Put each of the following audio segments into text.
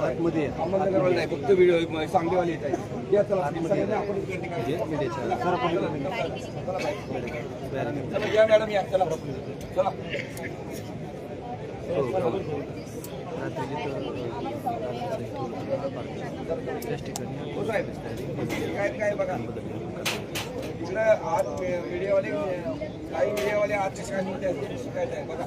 आतमध्ये अहमदनगरवाले नाही फक्त व्हिडिओ सांगलीवाले येत आहेत या चला सगळ्यांनी आपण चला, या मॅडम या चला चला. हो साहेब. काय काय बघा. इकडं आज मीडियावाले काही मीडियावाले आज शिकायत होते शिकायत आहे. बघा.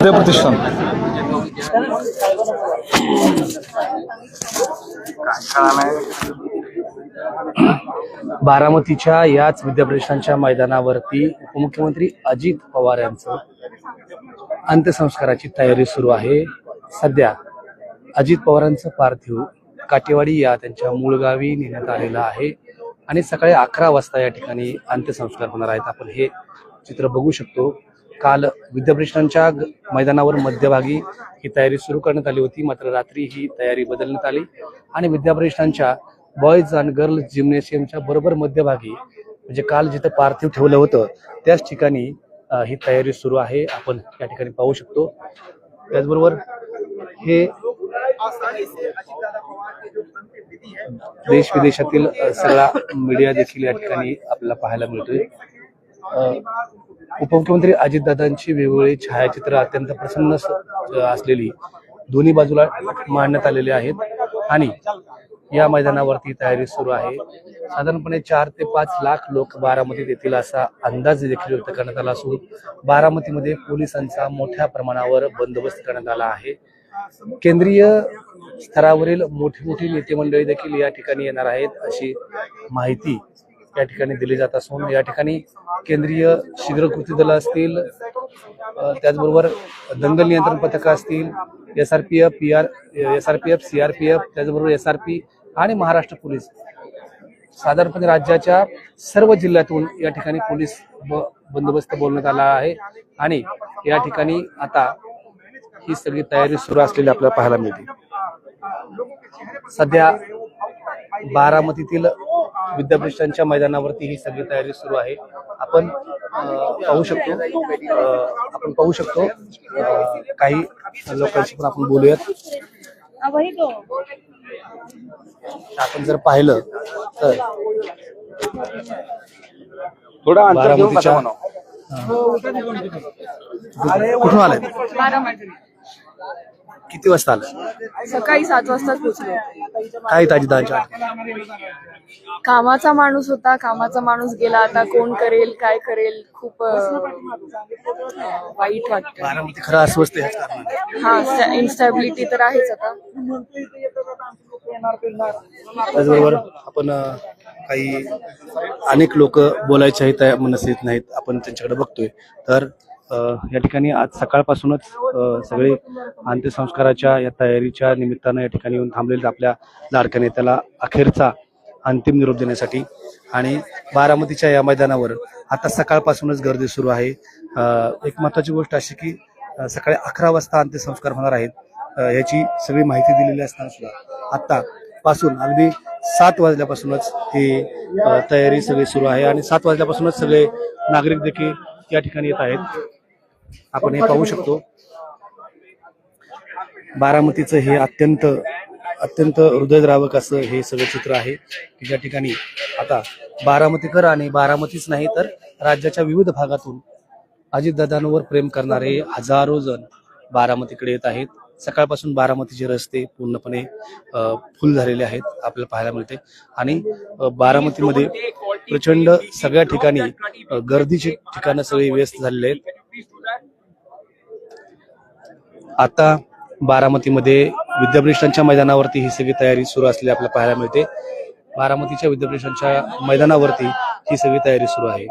प्रतिष्ठान. बारामतीच्या याच विद्याप्रतिष्ठानच्या मैदानावरती उपमुख्यमंत्री अजित पवार यांचं अंत्यसंस्काराची तयारी सुरू आहे. सध्या अजित पवारांचं पार्थिव काटेवाडी या त्यांच्या मूळ गावी नेण्यात आलेलं आहे आणि सकाळी अकरा वाजता या ठिकाणी अंत्यसंस्कार होणार आहेत. आपण हे चित्र बघू शकतो. काल विद्याप्रतिष्ठानच्या मैदानावर मध्यभागी ही तयारी सुरू करण्यात आली होती. मात्र रात्री ही तयारी बदलण्यात आली. आणि विद्याप्रतिष्ठानच्या बॉयज अँड गर्ल्स जिम्नेशियमच्या बरोबर मध्यभागी म्हणजे काल जिथं पार्थिव ठेवलं होतं त्याच ठिकाणी ही तयारी सुरू आहे. आपण या ठिकाणी पाहू शकतो. त्याचबरोबर हे देश विदेशातील सगळा मीडिया देखील या ठिकाणी आपल्याला पाहायला मिळतोय. उपमुख्यमंत्री अजितदादांची वेगवेगळी छायाचित्र अत्यंत प्रसन्न असलेली दोन्ही बाजूला मांडण्यात आलेली आहेत. आणि या मैदानावरती तयारी सुरू आहे. साधारणपणे चार ते पाच लाख लोक बारामतीत येतील असा अंदाज देखील व्यक्त करण्यात आला असून बारामतीमध्ये पोलिसांचा मोठ्या प्रमाणावर बंदोबस्त करण्यात आला आहे. केंद्रीय स्तरावरील मोठी मोठी नेते मंडळी देखील या ठिकाणी येणार आहेत अशी माहिती या ठिकाणी दिली जात असून या ठिकाणी केंद्रीय शीघ्र कृती दल असतील त्याचबरोबर दंगल नियंत्रण पथकं असतील S R P F P R S R P F C R P F त्याचबरोबर एस आर पी आणि महाराष्ट्र पोलीस. साधारणपणे राज्याच्या सर्व जिल्ह्यातून या ठिकाणी पोलीस ब- बंदोबस्त बोलण्यात आला आहे आणि या ठिकाणी आता ही सगळी तयारी सुरू असलेली आपल्याला पाहायला मिळते. सध्या बारामतीतील विद्यापीठांच्या मैदानावरती ही सगळी तयारी सुरू आहे. आपण पाहू शकतो आपण पाहू शकतो काही लोकांशी पण आपण बोलूयात. आपण जर पाहिलं तर थोडा अंतर घेऊन बारामतीच्या? कुठून आलाय किती वाजता आलाय सकाळी सात वाजताच पोचलो काय ताजी दांच्या कामाचा माणूस होता कामाचा माणूस गेला आता कोण करेल काय करेल खूप अं, वाईट वाटतं. बारामती खरं अस्वस्थ आहे ह्याच कारणाने. हा इन्स्टॅबिलिटी तर आहेच आता. त्याचबरोबर आपण अं, काही अनेक लोक बोलायच्याही तया मनस्थित नाहीत. आपण त्यांच्याकडे बघतोय. तर या ठिकाणी आज सकाळपासूनच सगळे अंत्यसंस्काराच्या या तयारीच्या निमित्तानं या ठिकाणी येऊन थांबलेले आपल्या लाडक्या नेत्याला अखेरचा अंतिम निरोप देण्यासाठी. आणि बारामतीच्या या मैदानावर आता सकाळपासूनच गर्दी सुरू आहे. एक महत्वाची गोष्ट अशी की सकाळी अकरा वाजता अंत्यसंस्कार होणार आहेत. याची सगळी माहिती दिलेली असताना सुद्धा आता पासून अगदी सात वाजल्यापासूनच ही तयारी सगळी सुरू आहे. आणि सात वाजल्यापासूनच सगळे नागरिक देखील या ठिकाणी येत आहेत. आपण हे पाहू शकतो. बारामतीचं हे अत्यंत अत्यंत हृदयद्रावक असं हे सगळं चित्र आहे की ज्या ठिकाणी आता बारामतीकर आणि बारामतीच नाही तर राज्याच्या विविध भागातून अजितदादांवर प्रेम करणारे हजारो जण बारामतीकडे येत आहेत. सकाळपासून बारामतीचे रस्ते पूर्णपणे फुल झालेले आहेत आपल्याला पाहायला मिळते. आणि बारामतीमध्ये प्रचंड सगळ्या ठिकाणी गर्दीचे ठिकाणं सगळी व्यस्त झालेले आहेत. आता बारामतीमध्ये विद्यापीठांच्या मैदानावरती ही सगळी तयारी सुरू असलेली आपल्याला पाहायला मिळते. बारामतीच्या विद्यापीठांच्या मैदानावरती ही सगळी तयारी सुरू आहे.